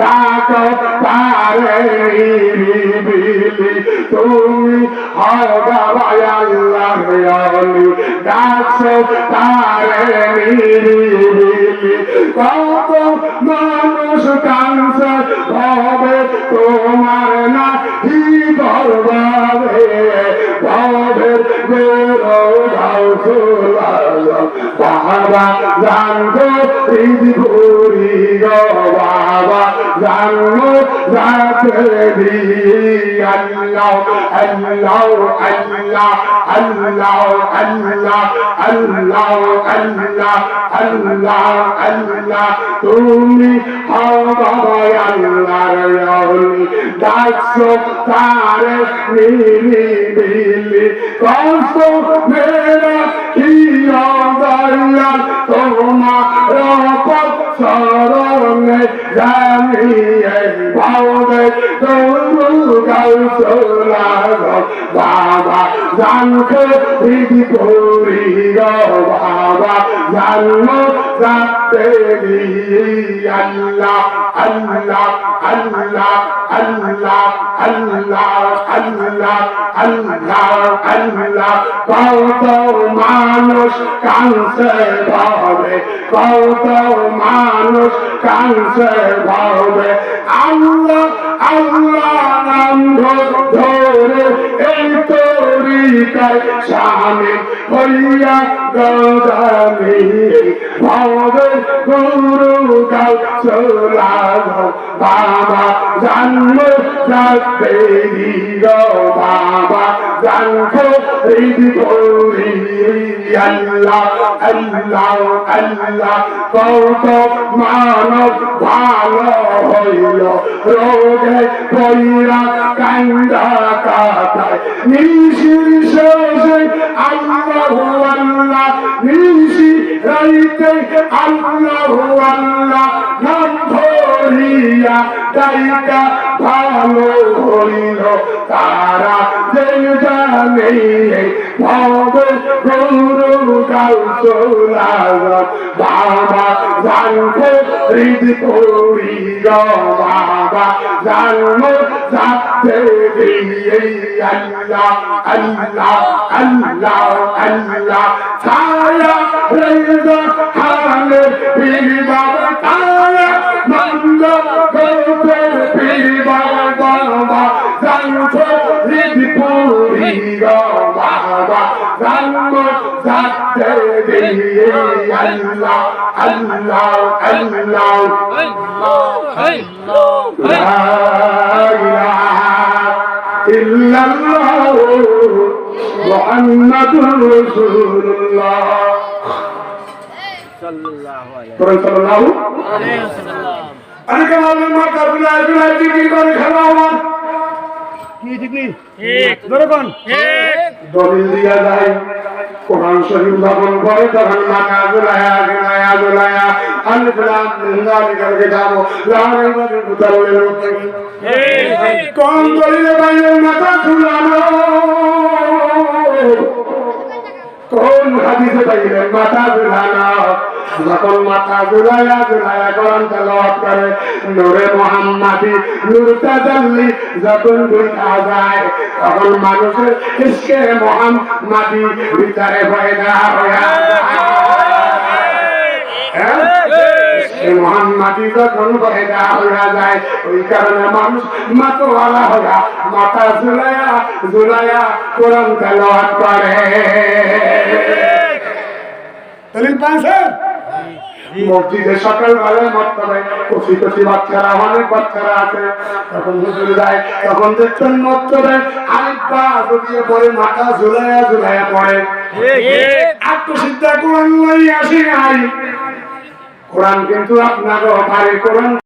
ডাক পারে বিলি। তুমি হও বাবা আল্লাহ ওলি ডাক পারে বিলি। কত মানুষ কাংসে হবে তোমার না হি দরবারে। বাবা জানতো ঈদ ঘুরি গো বাবা জানো দি আল্লাহ আল্লাহ আল্লাহ আল্লাহ আল্লাহ আল্লাহ আল্লাহ আল্লাহ আল্লাহ। তুমি হও বাবা আল্লাহর রহলি ডাকছো তারে মিলি মিলি কষ্ট মেরা জানি এই ভাওদের দৌড় গাও চলাগ বাবা জানতে দিদি গো বাবা জানো যাতে আল্লাহ আল্লাহ আল্লাহ আল্লাহ আল্লাহ আল্লাহ আল্লাহ আল্লাহ কত মানুষ কাংসে ভাবে কত মানুষ কাংসে ভাবে গানে হইয়া গৌরানি ভাবের গুরু গাও চলাল বাবা। জানল যাতে বাবা জানতে আল্লাহ আল্লাহ আল্লাহ কত মানব ভালো হইল। রোগে পইরা কান্দা কাটায়। নিশির শেষে আল্লাহ আল্লাহ, নিশি রাইতে আল্লাহ আল্লাহ ভালো হইল। তারা গাল চলাগ বাবা, জানতে হৃদ করি বাবা জানো যাতে দিয়ে আল্লাহ আল্লাহ আল্লাহ আল্লাহ, ছায়া রেজা হালে পীর ডাকতে দিয়ে আল্লাহ আল্লাহ আল্লাহ ইল্লাল্লাহ দলিল দিয়া যায়। কোরআন শরীফ যখন পড়ে তখন মাথা দুলায়া গিলায়া দুলায়া আলিফ লাম মিম যালিকাল কিতাবু লা রাইবা ফিহি হুদাল লিল মুত্তাকিন কোন দলিলে বাইরের মাথা ঝুলানো। কোন হাদিসে বাইরের মাথা ঝুলানো যখন মাথা ঝুলায়া ঝুলায়া কোরআন তেলাওয়াত করে, নূরে মুহাম্মাদি নূর তাজাল্লি যখন দেখা যায়, তখন মানুষের ইসকে মুহাম্মাদি ভিতরে পয়দা হয়ে? মোহাম্মদি যখন পয়দা হয়ে যায়, ওই কারণে মানুষ মাতোয়ালা হয়ে মাথা ঝুলায়া ঝুলায়া কোরআন তেলাওয়াত করে। দলিল পাইছেন মসজিদে সকাল বেলায় মর্তবে কচি কচি বাচ্চারা অনেক বাচ্চারা আছে। তখন হুজুর যায় তখন দেখছেন আরেক আরেকটা দিয়ে পরে মাথা ঝুলাইয়া ঝুলাইয়া পড়ে। আত্মসিদ্ধা কোরআন লই আসি নাই। কোরআন কিন্তু আপনার বাড়ি কোরআন